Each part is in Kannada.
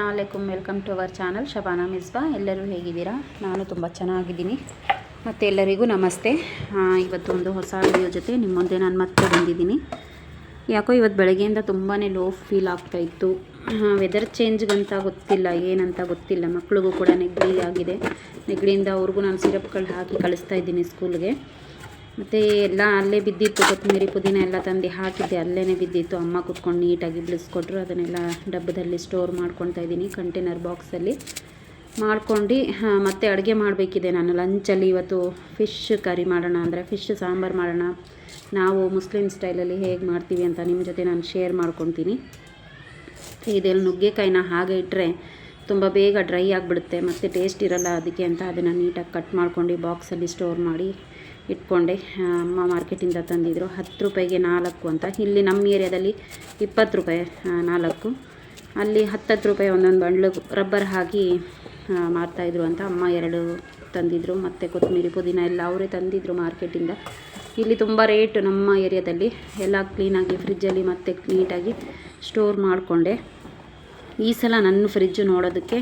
Assam ವಲೈಕುಮ್ to our channel Shabana Misba. ಎಲ್ಲರೂ ಹೇಗಿದ್ದೀರಾ? ನಾನು ತುಂಬ ಚೆನ್ನಾಗಿದ್ದೀನಿ. ಮತ್ತು ಎಲ್ಲರಿಗೂ ನಮಸ್ತೆ. ಇವತ್ತು ಒಂದು ಹೊಸ ವಿಡಿಯೋ ಜೊತೆ ನಿಮ್ಮೊಂದೆ ನಾನು ಮತ್ತೆ ಬಂದಿದ್ದೀನಿ. ಯಾಕೋ ಇವತ್ತು ಬೆಳಗ್ಗೆಯಿಂದ ತುಂಬಾ ಲೋ ಫೀಲ್ ಆಗ್ತಾಯಿತ್ತು ವೆದರ್ ಚೇಂಜ್ಗಂತ ಗೊತ್ತಿಲ್ಲ, ಏನಂತ ಗೊತ್ತಿಲ್ಲ. ಮಕ್ಳಿಗೂ ಕೂಡ ನೆಗಡಿ ಆಗಿದೆ. ನೆಗಡಿಯಿಂದ ಅವ್ರಿಗೂ ನಾನು ಸಿರಪ್ಗಳು ಹಾಕಿ ಕಳಿಸ್ತಾ ಇದ್ದೀನಿ ಸ್ಕೂಲ್ಗೆ ಮತ್ತು ಎಲ್ಲ ಅಲ್ಲೇ ಬಿದ್ದಿತ್ತು ಕೊತ್ತಂಬರಿ ಪುದೀನ ಎಲ್ಲ ತಂದು ಹಾಕಿದ್ದೆ. ಅಲ್ಲೇ ಬಿದ್ದಿತ್ತು. ಅಮ್ಮ ಕುತ್ಕೊಂಡು ನೀಟಾಗಿ ಬಿಡಿಸ್ಕೊಟ್ರು. ಅದನ್ನೆಲ್ಲ ಡಬ್ಬದಲ್ಲಿ ಸ್ಟೋರ್ ಮಾಡ್ಕೊತಾ ಇದ್ದೀನಿ ಕಂಟೈನರ್ ಬಾಕ್ಸಲ್ಲಿ. ಮಾಡ್ಕೊಂಡು ಮತ್ತೆ ಅಡುಗೆ ಮಾಡಬೇಕಿದೆ ನಾನು. ಲಂಚಲ್ಲಿ ಇವತ್ತು ಫಿಶ್ ಕರಿ ಮಾಡೋಣ ಅಂದರೆ, ಫಿಶ್ ಸಾಂಬಾರು ಮಾಡೋಣ. ನಾವು ಮುಸ್ಲಿಂ ಸ್ಟೈಲಲ್ಲಿ ಹೇಗೆ ಮಾಡ್ತೀವಿ ಅಂತ ನಿಮ್ಮ ಜೊತೆ ನಾನು ಶೇರ್ ಮಾಡ್ಕೊತೀನಿ ಇದೆಲ್ಲ ನುಗ್ಗೆಕಾಯಿನ ಹಾಗೆ ಇಟ್ಟರೆ ತುಂಬ ಬೇಗ ಡ್ರೈ ಆಗಿಬಿಡುತ್ತೆ. ಮತ್ತು ಟೇಸ್ಟ್ ಇರಲ್ಲ ಅದಕ್ಕೆ ಅಂತ ಅದನ್ನು ನೀಟಾಗಿ ಕಟ್ ಮಾಡ್ಕೊಂಡು ಬಾಕ್ಸಲ್ಲಿ ಸ್ಟೋರ್ ಮಾಡಿ ಇಟ್ಕೊಂಡೆ. ಅಮ್ಮ ಮಾರ್ಕೆಟಿಂದ ತಂದಿದ್ರು. ಹತ್ತು ರೂಪಾಯಿಗೆ ನಾಲ್ಕು ಅಂತ. ಇಲ್ಲಿ ನಮ್ಮ ಏರಿಯಾದಲ್ಲಿ ಇಪ್ಪತ್ತು ರೂಪಾಯಿ ನಾಲ್ಕು. ಅಲ್ಲಿ ಹತ್ತತ್ತು ರೂಪಾಯಿ ಒಂದೊಂದು ಬಂಡ್ಲು ರಬ್ಬರ್ ಹಾಕಿ ಮಾರ್ತಾಯಿದ್ರು ಅಂತ ಅಮ್ಮ ಎರಡು ತಂದಿದ್ರು. ಮತ್ತು ಕೊತ್ತಂಬರಿ ಪುದೀನ ಎಲ್ಲ ಅವರೇ ತಂದಿದ್ರು ಮಾರ್ಕೆಟಿಂದ. ಇಲ್ಲಿ ತುಂಬ ರೇಟ್ ನಮ್ಮ ಏರಿಯಾದಲ್ಲಿ. ಎಲ್ಲ ಕ್ಲೀನಾಗಿ ಫ್ರಿಜ್ಜಲ್ಲಿ ಮತ್ತೆ ನೀಟಾಗಿ ಸ್ಟೋರ್ ಮಾಡಿಕೊಂಡೆ. ಈ ಸಲ ನನ್ನ ಫ್ರಿಜ್ಜು ನೋಡೋದಕ್ಕೆ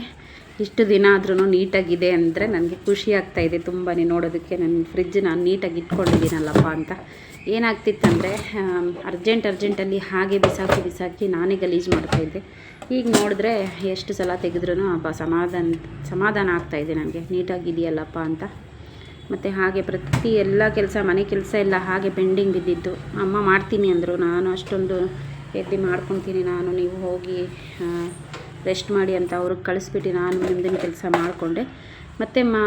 ಇಷ್ಟು ದಿನ ಆದ್ರೂ ನೀಟಾಗಿದೆ ಅಂದರೆ ನನಗೆ ಖುಷಿ ಆಗ್ತಾ ಇದೆ ತುಂಬಾ ನೋಡೋದಕ್ಕೆ. ನನ್ನ ಫ್ರಿಜ್ ನಾನು ನೀಟಾಗಿ ಇಟ್ಕೊಂಡಿದ್ದೀನಲ್ಲಪ್ಪ ಅಂತ. ಏನಾಗ್ತಿತ್ತಂದರೆ ಅರ್ಜೆಂಟ್ ಅರ್ಜೆಂಟಲ್ಲಿ ಹಾಗೆ ಬಿಸಾಕಿ ಬಿಸಾಕಿ ನಾನೇ ಗಲೀಜು ಮಾಡ್ತಾಯಿದ್ದೆ ಈಗ ನೋಡಿದ್ರೆ ಎಷ್ಟು ಸಲ ತೆಗೆದ್ರೂ ಅಪ್ಪ ಸಮಾಧಾನ ಸಮಾಧಾನ ಆಗ್ತಾಯಿದೆ ನನಗೆ. ನೀಟಾಗಿದೆಯಲ್ಲಪ್ಪ ಅಂತ. ಮತ್ತು ಹಾಗೆ ಪ್ರತಿ ಎಲ್ಲ ಕೆಲಸ, ಮನೆ ಕೆಲಸ ಎಲ್ಲ ಹಾಗೆ ಪೆಂಡಿಂಗ್ ಬಿದ್ದಿತ್ತು. ಅಮ್ಮ ಮಾಡ್ತೀನಿ ಅಂದರು. ನಾನು ಅಷ್ಟೊಂದು ಎದ್ದು ಮಾಡ್ಕೊತೀನಿ. ನಾನು, ನೀವು ಹೋಗಿ ರೆಸ್ಟ್ ಮಾಡಿ ಅಂತ ಅವ್ರಿಗೆ ಕಳಿಸ್ಬಿಟ್ಟು ನಾನು ಮುಂದಿನ ಕೆಲಸ ಮಾಡಿಕೊಂಡೆ. ಮತ್ತು ಮಾ,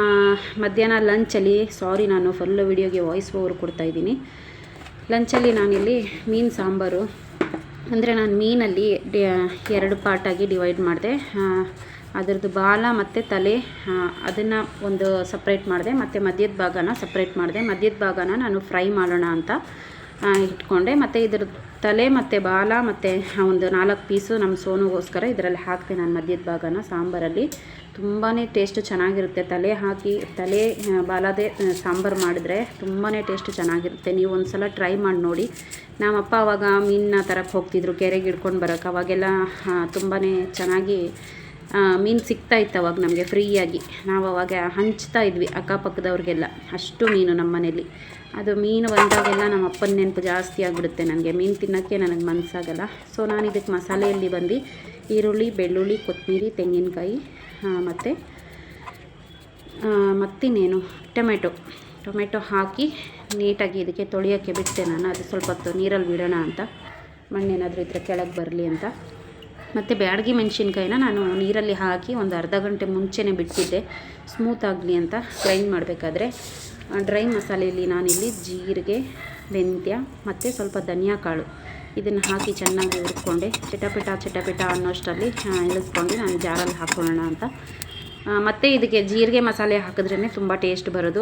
ಮಧ್ಯಾಹ್ನ ಲಂಚಲ್ಲಿ ಸಾರಿ ನಾನು ಫುಲ್ ವಿಡಿಯೋಗೆ ವಾಯ್ಸ್ ಓವರ್ ಕೊಡ್ತಾಯಿದ್ದೀನಿ ಲಂಚಲ್ಲಿ ನಾನಿಲ್ಲಿ ಮೀನು ಸಾಂಬಾರು. ಅಂದರೆ ನಾನು ಮೀನಲ್ಲಿ ಎರಡು ಪಾರ್ಟಾಗಿ ಡಿವೈಡ್ ಮಾಡಿದೆ. ಅದರದ್ದು ಬಾಲ ಮತ್ತು ತಲೆ ಅದನ್ನು ಒಂದು ಸಪ್ರೇಟ್ ಮಾಡಿದೆ. ಮತ್ತು ಮಧ್ಯದ ಭಾಗನ ಸಪ್ರೇಟ್ ಮಾಡಿದೆ. ಮಧ್ಯದ ಭಾಗನ ನಾನು ಫ್ರೈ ಮಾಡೋಣ ಅಂತ. ಇಟ್ಕೊಂಡೆ. ಮತ್ತು ಇದ್ರ ತಲೆ ಮತ್ತು ಬಾಲ ಮತ್ತು ಒಂದು ನಾಲ್ಕು ಪೀಸು ನಮ್ಮ ಸೋನುಗೋಸ್ಕರ ಇದರಲ್ಲಿ ಹಾಕ್ತೆ ನಾನು ಮಧ್ಯದ ಭಾಗನ, ಸಾಂಬಾರಲ್ಲಿ. ತುಂಬಾ ಟೇಸ್ಟ್ ಚೆನ್ನಾಗಿರುತ್ತೆ. ತಲೆ ಹಾಕಿ, ತಲೆ ಬಾಲದೇ ಸಾಂಬಾರು ಮಾಡಿದ್ರೆ ತುಂಬಾ ಟೇಸ್ಟ್ ಚೆನ್ನಾಗಿರುತ್ತೆ. ನೀವು ಒಂದು ಸಲ ಟ್ರೈ ಮಾಡಿ ನೋಡಿ. ನಮ್ಮಪ್ಪ ಅವಾಗ ಮೀನನ್ನ ತರಕ್ಕೆ ಹೋಗ್ತಿದ್ರು, ಕೆರೆಗೆ ಇಡ್ಕೊಂಡು ಬರೋಕ್ಕೆ ಅವಾಗೆಲ್ಲ ತುಂಬಾ ಚೆನ್ನಾಗಿ ಮೀನು ಸಿಗ್ತಾ ಇತ್ತು ಅವಾಗ ನಮಗೆ ಫ್ರೀಯಾಗಿ. ನಾವು ಅವಾಗ ಹಂಚ್ತಾ ಇದ್ವಿ ಅಕ್ಕಪಕ್ಕದವ್ರಿಗೆಲ್ಲ ಅಷ್ಟು ಮೀನು ನಮ್ಮ ಮನೇಲಿ ಅದು ಮೀನು ಬಂದಾಗೆಲ್ಲ ನಮ್ಮ ಅಪ್ಪನ ನೆನಪು ಜಾಸ್ತಿ ಆಗಿಬಿಡುತ್ತೆ ನನಗೆ. ಮೀನು ತಿನ್ನೋಕ್ಕೆ ನನಗೆ ಮನಸ್ಸಾಗಲ್ಲ ಸೊ ನಾನು ಇದಕ್ಕೆ ಮಸಾಲೆಯಲ್ಲಿ ಬಂದು ಈರುಳ್ಳಿ, ಬೆಳ್ಳುಳ್ಳಿ, ಕೊತ್ತಂಬರಿ, ತೆಂಗಿನಕಾಯಿ ಮತ್ತು ಮತ್ತಿನ್ನೇನು, ಟೊಮೆಟೊ. ಟೊಮೆಟೊ ಹಾಕಿ ನೀಟಾಗಿ ಇದಕ್ಕೆ ತೊಳೆಯೋಕ್ಕೆ ಬಿಟ್ಟೆ ನಾನು. ಅದು ಸ್ವಲ್ಪ ಹೊತ್ತು ನೀರಲ್ಲಿ ಬಿಡೋಣ ಅಂತ. ಮಣ್ಣೇನಾದರೂ ಇದ್ರೆ ಕೆಳಗೆ ಬರಲಿ ಅಂತ. ಮತ್ತು ಬ್ಯಾಡಗಿ ಮೆಣಸಿನ್ಕಾಯಿನ ನಾನು ನೀರಲ್ಲಿ ಹಾಕಿ ಒಂದು ಅರ್ಧ ಗಂಟೆ ಮುಂಚೆನೇ ಬಿಟ್ಟಿದ್ದೆ. ಸ್ಮೂತ್ ಆಗಲಿ ಅಂತ ಗ್ರೈಂಡ್ ಮಾಡಬೇಕಾದ್ರೆ. ಡ್ರೈ ಮಸಾಲೆಯಲ್ಲಿ ನಾನಿಲ್ಲಿ ಜೀರಿಗೆ, ಮೆಂತ್ಯ ಮತ್ತು ಸ್ವಲ್ಪ ಧನಿಯಾ ಕಾಳು. ಇದನ್ನು ಹಾಕಿ ಚೆನ್ನಾಗಿ ಹುರ್ಕೊಂಡೆ ಚಟಪಟ ಚಟಪಟ ಅನ್ನೋಷ್ಟರಲ್ಲಿ ಇಳಿಸ್ಕೊಂಡು ನಾನು ಜಾರಲ್ಲಿ ಹಾಕ್ಕೊಳ್ಳೋಣ ಅಂತ. ಮತ್ತು ಇದಕ್ಕೆ ಜೀರಿಗೆ ಮಸಾಲೆ ಹಾಕಿದ್ರೇ ತುಂಬ ಟೇಸ್ಟ್ ಬರೋದು.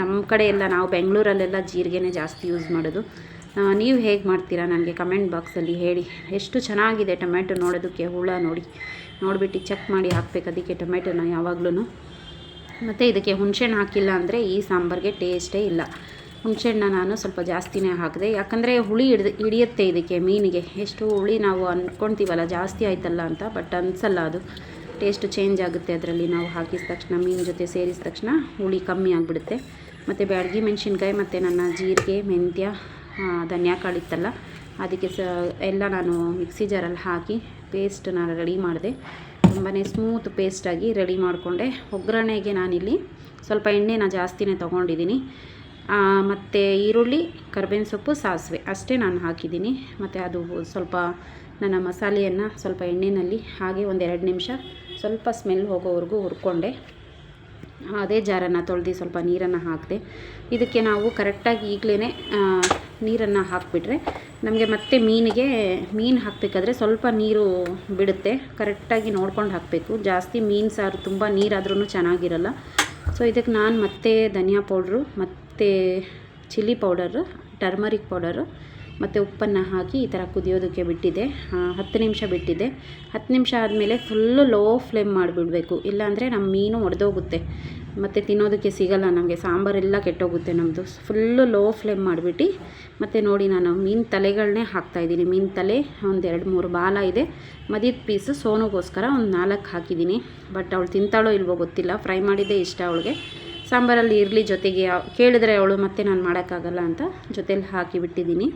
ನಮ್ಮ ಕಡೆ ಎಲ್ಲ ನಾವು ಬೆಂಗಳೂರಲ್ಲೆಲ್ಲ ಜೀರಿಗೆನೇ ಜಾಸ್ತಿ ಯೂಸ್ ಮಾಡೋದು. ನೀವು ಹೇಗೆ ಮಾಡ್ತೀರಾ ನನಗೆ ಕಮೆಂಟ್ ಬಾಕ್ಸಲ್ಲಿ ಹೇಳಿ. ಎಷ್ಟು ಚೆನ್ನಾಗಿದೆ ಟೊಮೆಟೊ ನೋಡೋದಕ್ಕೆ ಹುಳ ನೋಡಿ. ನೋಡಿಬಿಟ್ಟು ಚೆಕ್ ಮಾಡಿ ಹಾಕ್ಬೇಕು. ಅದಕ್ಕೆ ಟೊಮೆಟೊನ ಯಾವಾಗ್ಲೂ ಮತ್ತು ಇದಕ್ಕೆ ಹುಣಸೆಹಣ್ಣು ಹಾಕಿಲ್ಲ ಅಂದರೆ ಈ ಸಾಂಬಾರಿಗೆ ಟೇಸ್ಟೇ ಇಲ್ಲ. ಹುಣಸೆಹಣ್ಣ ನಾನು ಸ್ವಲ್ಪ ಜಾಸ್ತಿನೇ ಹಾಕಿದೆ. ಯಾಕಂದರೆ ಹುಳಿ ಹಿಡ್ದು, ಹಿಡಿಯುತ್ತೆ ಇದಕ್ಕೆ ಮೀನಿಗೆ. ಎಷ್ಟು ಹುಳಿ ನಾವು ಅಂದ್ಕೊಳ್ತೀವಲ್ಲ ಜಾಸ್ತಿ ಆಯ್ತಲ್ಲ ಅಂತ ಬಟ್ ಅನ್ಸಲ್ಲ ಅದು. ಟೇಸ್ಟ್ ಚೇಂಜ್ ಆಗುತ್ತೆ ಅದರಲ್ಲಿ. ನಾವು ಹಾಕಿದ ತಕ್ಷಣ, ಮೀನು ಜೊತೆ ಸೇರಿಸಿದ ತಕ್ಷಣ ಹುಳಿ ಕಮ್ಮಿ ಆಗಿಬಿಡುತ್ತೆ. ಮತ್ತು ಬ್ಯಾಡಗಿ ಮೆಣಸಿನ್ಕಾಯಿ, ಮತ್ತು ನನ್ನ ಜೀರಿಗೆ, ಮೆಂತ್ಯ ಧನಿಯಾ ಕಾಳು ಇತ್ತಲ್ಲ, ಅದಕ್ಕೆ ಸ, ಎಲ್ಲ ನಾನು ಮಿಕ್ಸಿ ಜಾರಲ್ಲಿ ಹಾಕಿ ಪೇಸ್ಟ್ ನಾನು ರೆಡಿ ಮಾಡಿದೆ. ತುಂಬಾ ಸ್ಮೂತ್ ಪೇಸ್ಟಾಗಿ ರೆಡಿ ಮಾಡಿಕೊಂಡೆ. ಒಗ್ಗರಣೆಗೆ ನಾನಿಲ್ಲಿ ಸ್ವಲ್ಪ ಎಣ್ಣೆನ ಜಾಸ್ತಿನೇ ತೊಗೊಂಡಿದ್ದೀನಿ. ಮತ್ತು ಈರುಳ್ಳಿ, ಕರ್ಬೇವಿನ ಸೊಪ್ಪು, ಸಾಸಿವೆ ಅಷ್ಟೇ ನಾನು ಹಾಕಿದ್ದೀನಿ. ಮತ್ತು ಅದು ಸ್ವಲ್ಪ ನನ್ನ ಮಸಾಲೆಯನ್ನು ಸ್ವಲ್ಪ ಎಣ್ಣೆಯಲ್ಲಿ ಹಾಗೆ ಒಂದೆರಡು ನಿಮಿಷ ಸ್ವಲ್ಪ ಸ್ಮೆಲ್ ಹೋಗೋವರೆಗೂ ಹುರ್ಕೊಂಡೆ. ಅದೇ ಜಾರನ್ನು ತೊಳೆದು ಸ್ವಲ್ಪ ನೀರನ್ನು ಹಾಕಿದೆ. ಇದಕ್ಕೆ ನಾವು ಕರೆಕ್ಟಾಗಿ ಈಗಲೇ ನೀರನ್ನು ಹಾಕಿಬಿಟ್ರೆ ನಮಗೆ ಮತ್ತೆ ಮೀನಿಗೆ, ಮೀನು ಹಾಕಬೇಕಾದ್ರೆ ಸ್ವಲ್ಪ ನೀರು ಬಿಡುತ್ತೆ. ಕರೆಕ್ಟಾಗಿ ನೋಡ್ಕೊಂಡು ಹಾಕಬೇಕು. ಜಾಸ್ತಿ ಮೀನು ಸಾರು ತುಂಬ ನೀರಾದ್ರೂ ಚೆನ್ನಾಗಿರಲ್ಲ. ಸೊ ಇದಕ್ಕೆ ನಾನು ಮತ್ತೆ ಧನಿಯಾ ಪೌಡ್ರು, ಮತ್ತು ಚಿಲ್ಲಿ ಪೌಡರು, ಟರ್ಮರಿಕ್ ಪೌಡರು ಮತ್ತು ಉಪ್ಪನ್ನು ಹಾಕಿ ಈ ಥರ ಕುದಿಯೋದಕ್ಕೆ ಬಿಟ್ಟಿದ್ದೆ ಆ, ಹತ್ತು ನಿಮಿಷ ಬಿಟ್ಟಿದ್ದೆ ಹತ್ತು ನಿಮಿಷ ಆದಮೇಲೆ ಫುಲ್ಲು ಲೋ ಫ್ಲೇಮ್ ಮಾಡಿಬಿಡಬೇಕು. ಇಲ್ಲಾಂದರೆ ನಮ್ಮ ಮೀನು ಒಡೆದೋಗುತ್ತೆ. ಮತ್ತು ತಿನ್ನೋದಕ್ಕೆ ಸಿಗಲ್ಲ ನಮಗೆ. ಸಾಂಬಾರೆಲ್ಲ ಕೆಟ್ಟೋಗುತ್ತೆ ನಮ್ಮದು ಫುಲ್ಲು ಲೋ ಫ್ಲೇಮ್ ಮಾಡಿಬಿಟ್ಟು ಮತ್ತು ನೋಡಿ ನಾನು ಮೀನು ತಲೆಗಳನ್ನೇ ಹಾಕ್ತಾಯಿದ್ದೀನಿ ಮೀನು ತಲೆ ಒಂದು ಎರಡು ಮೂರು ಬಾಲ ಇದೆ. ಮದ್ಯದ ಪೀಸು ಸೋನುಗೋಸ್ಕರ ಒಂದು ನಾಲ್ಕು ಹಾಕಿದ್ದೀನಿ. ಬಟ್ ಅವಳು ತಿಂತಾಳೋ ಇಲ್ವೋ ಗೊತ್ತಿಲ್ಲ. ಫ್ರೈ ಮಾಡಿದ್ದೇ ಇಷ್ಟ ಅವಳಿಗೆ. ಸಾಂಬಾರಲ್ಲಿ ಇರಲಿ ಜೊತೆಗೆ ಕೇಳಿದ್ರೆ ಅವಳು ಮತ್ತೆ ನಾನು ಮಾಡೋಕ್ಕಾಗಲ್ಲ ಅಂತ ಜೊತೇಲಿ ಹಾಕಿಬಿಟ್ಟಿದ್ದೀನಿ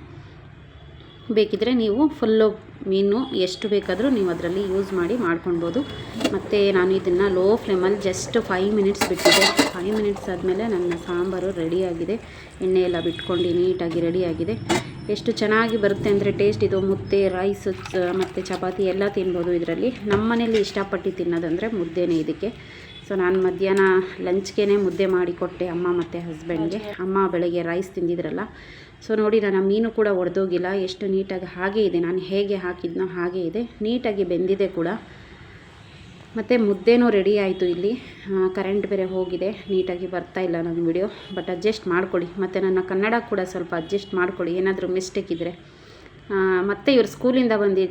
ಬೇಕಿದ್ರೆ ನೀವು ಫುಲ್ಲು ಮೀನು ಎಷ್ಟು ಬೇಕಾದರೂ ನೀವು ಅದರಲ್ಲಿ ಯೂಸ್ ಮಾಡಿ ಮಾಡ್ಕೊಳ್ಬೋದು. ಮತ್ತು ನಾನು ಇದನ್ನು ಲೋ ಫ್ಲೇಮಲ್ಲಿ ಜಸ್ಟ್ ಫೈವ್ ಮಿನಿಟ್ಸ್ ಬಿಟ್ಟಿದ್ದೆ ಫೈವ್ ಮಿನಿಟ್ಸ್ ಆದಮೇಲೆ ನನ್ನ ಸಾಂಬಾರು ರೆಡಿಯಾಗಿದೆ ಎಣ್ಣೆ ಎಲ್ಲ ಬಿಟ್ಕೊಂಡು ನೀಟಾಗಿ ರೆಡಿಯಾಗಿದೆ ಎಷ್ಟು ಚೆನ್ನಾಗಿ ಬರುತ್ತೆ ಅಂದರೆ ಟೇಸ್ಟ್ ಇದು ಮುದ್ದೆ ರೈಸ್ ಮತ್ತು ಚಪಾತಿ ಎಲ್ಲ ತಿನ್ಬೋದು ಇದರಲ್ಲಿ. ನಮ್ಮ ಮನೇಲಿ ಇಷ್ಟಪಟ್ಟು ತಿನ್ನೋದಂದರೆ ಮುದ್ದೆನೇ ಇದಕ್ಕೆ. ಸೊ ನಾನು ಮಧ್ಯಾಹ್ನ ಲಂಚ್ಗೆ ಮುದ್ದೆ ಮಾಡಿ ಕೊಟ್ಟೆ ಅಮ್ಮ ಮತ್ತು ಹಸ್ಬೆಂಡ್ಗೆ ಅಮ್ಮ ಬೆಳಗ್ಗೆ ರೈಸ್ ತಿಂದಿದ್ರಲ್ಲ. ಸೊ ನೋಡಿ ನನ್ನ ಮೀನು ಕೂಡ ಒಡೆದೋಗಿಲ್ಲ. ಎಷ್ಟು ನೀಟಾಗಿ ಹಾಗೆ ಇದೆ. ನಾನು ಹೇಗೆ ಹಾಕಿದ್ನೋ ಹಾಗೆ ಇದೆ. ನೀಟಾಗಿ ಬೆಂದಿದೆ ಕೂಡ. ಮತ್ತು ಮುದ್ದೆನೂ ರೆಡಿ ಆಯಿತು ಇಲ್ಲಿ. ಕರೆಂಟ್ ಬೇರೆ ಹೋಗಿದೆ. ನೀಟಾಗಿ ಬರ್ತಾ ಇಲ್ಲ ನನ್ನ ವಿಡಿಯೋ ಬಟ್ ಅಡ್ಜಸ್ಟ್ ಮಾಡ್ಕೊಳ್ಳಿ. ಮತ್ತು ನನ್ನ ಕನ್ನಡ ಕೂಡ ಸ್ವಲ್ಪ ಅಡ್ಜಸ್ಟ್ ಮಾಡ್ಕೊಳ್ಳಿ. ಏನಾದರೂ ಮಿಸ್ಟೇಕ್ ಇದ್ದರೆ ಮತ್ತು ಇವ್ರು ಸ್ಕೂಲಿಂದ ಬಂದು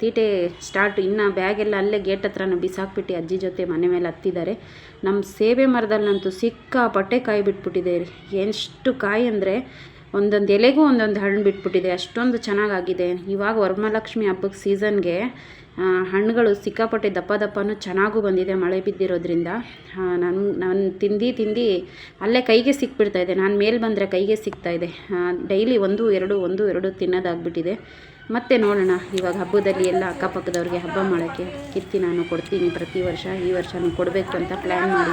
ತೀಟೆ ಸ್ಟಾರ್ಟ್, ಇನ್ನು ಬ್ಯಾಗೆಲ್ಲ ಅಲ್ಲೇ ಗೇಟ್ ಹತ್ರನೂ ಬಿಸಾಕ್ಬಿಟ್ಟು ಅಜ್ಜಿ ಜೊತೆ ಮನೆ ಮೇಲೆ ಹತ್ತಿದ್ದಾರೆ. ನಮ್ಮ ಸೇಬೆ ಮರದಲ್ಲಂತೂ ಸಿಕ್ಕಾಪಟ್ಟೆ ಕಾಯಿ ಬಿಟ್ಬಿಟ್ಟಿದೆ ರೀ. ಎಷ್ಟು ಕಾಯಿ ಅಂದರೆ ಒಂದೊಂದು ಎಲೆಗೂ ಒಂದೊಂದು ಹಣ್ಣು ಬಿಟ್ಬಿಟ್ಟಿದೆ. ಅಷ್ಟೊಂದು ಚೆನ್ನಾಗಾಗಿದೆ. ಇವಾಗ ವರಮಹಾಲಕ್ಷ್ಮಿ ಹಬ್ಬಕ್ಕೆ ಸೀಸನ್ಗೆ ಹಣ್ಣುಗಳು ಸಿಕ್ಕಾಪಟ್ಟೆ ದಪ್ಪ ದಪ್ಪನೂ ಚೆನ್ನಾಗೂ ಬಂದಿದೆ ಮಳೆ ಬಿದ್ದಿರೋದ್ರಿಂದ. ನಾನು ನಾನು ತಿಂದು ತಿಂದು ಅಲ್ಲೇ ಕೈಗೆ ಸಿಕ್ಬಿಡ್ತಾ ಇದೆ. ನಾನು ಮೇಲೆ ಬಂದರೆ ಕೈಗೆ ಸಿಗ್ತಾ ಇದೆ. ಡೈಲಿ ಒಂದು, ಎರಡು ಒಂದು, ಎರಡು ತಿನ್ನೋದಾಗ್ಬಿಟ್ಟಿದೆ. ಮತ್ತೆ ನೋಡೋಣ ಇವಾಗ ಹಬ್ಬದಲ್ಲಿ ಎಲ್ಲ ಅಕ್ಕಪಕ್ಕದವ್ರಿಗೆ ಹಬ್ಬ ಮಾಡೋಕ್ಕೆ ಕಿತ್ತಿ ನಾನು ಕೊಡ್ತೀನಿ ಪ್ರತಿ ವರ್ಷ. ಈ ವರ್ಷನೂ ಕೊಡಬೇಕು ಅಂತ ಪ್ಲ್ಯಾನ್ ಮಾಡಿ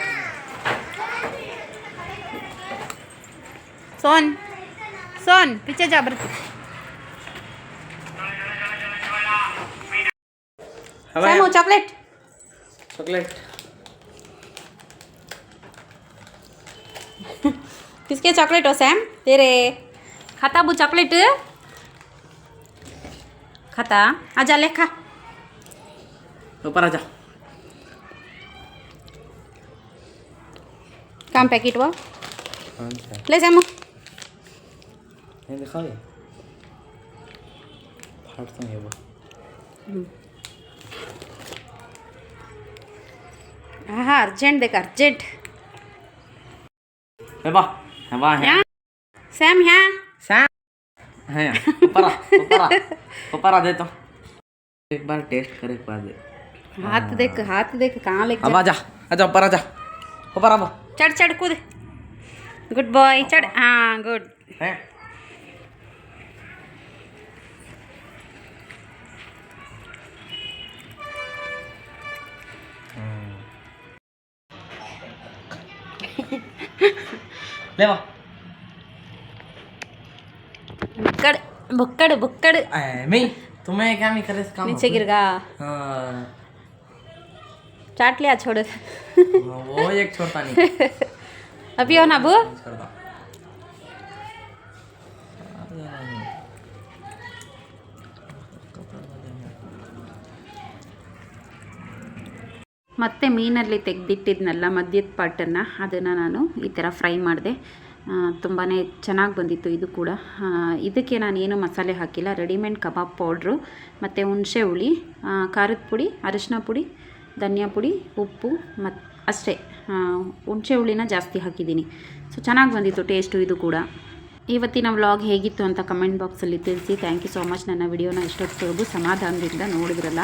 सोन सोन पीछे जा बरती सैमू चॉकलेट चॉकलेट किसके चॉकलेट हो सैम तेरे. खाता वो चॉकलेट खाता. आजा ले खा. ऊपर आ जा काम पैकेट वो. ले सैमू नहीं दिखा ये फाड़ तो नहीं है वो हाँ हाँ अर्जेंट देख अर्जेंट है बा है बा है सैम यहाँ सा है। ऊपर ऊपर ऊपर आ दे तो एक बार टेस्ट कर एक बार दे हाथ देख हाथ देख कहाँ लेके अब आ जा आ जा ऊपर आ जा ऊपर आ चढ़ चढ़ कूद गुड बॉय चढ़ हाँ गुड है ले बा बुक्कड़ बुक्कड़ बुक्कड़ ऐ, मैं तुम्हें क्या नहीं करे इसका नीचे गिर गया हाँ चाट लिया छोड़ वो एक छोड़ता नहीं अभी हो ना अबू छोड़ता ಮತ್ತು ಮೀನಲ್ಲಿ ತೆಗೆದಿಟ್ಟಿದ್ನಲ್ಲ ಮದ್ಯದ ಪಾಟನ್ನು, ಅದನ್ನು ನಾನು ಈ ಥರ ಫ್ರೈ ಮಾಡಿದೆ. ತುಂಬಾ ಚೆನ್ನಾಗಿ ಬಂದಿತ್ತು ಇದು ಕೂಡ. ಇದಕ್ಕೆ ನಾನು ಏನು ಮಸಾಲೆ ಹಾಕಿಲ್ಲ. ರೆಡಿಮೇಡ್ ಕಬಾಬ್ ಪೌಡ್ರು, ಮತ್ತು ಹುಣಸೆ ಹುಳಿ ಖಾರದ ಪುಡಿ, ಅರಿಶಿನ ಪುಡಿ, ಧನಿಯಾ ಪುಡಿ, ಉಪ್ಪು ಮತ್ತು ಅಷ್ಟೇ. ಹುಣಸೆ ಹುಳಿನ ಜಾಸ್ತಿ ಹಾಕಿದ್ದೀನಿ. ಸೊ ಚೆನ್ನಾಗಿ ಬಂದಿತ್ತು ಟೇಸ್ಟು ಇದು ಕೂಡ. ಇವತ್ತಿನ ವ್ಲಾಗ್ ಹೇಗಿತ್ತು ಅಂತ ಕಮೆಂಟ್ ಬಾಕ್ಸಲ್ಲಿ ತಿಳಿಸಿ. ಥ್ಯಾಂಕ್ ಯು ಸೋ ಮಚ್ ನನ್ನ ವಿಡಿಯೋನ ಇಷ್ಟೊತ್ತು ಸಮಾಧಾನದಿಂದ ನೋಡಿದ್ರಲ್ಲ.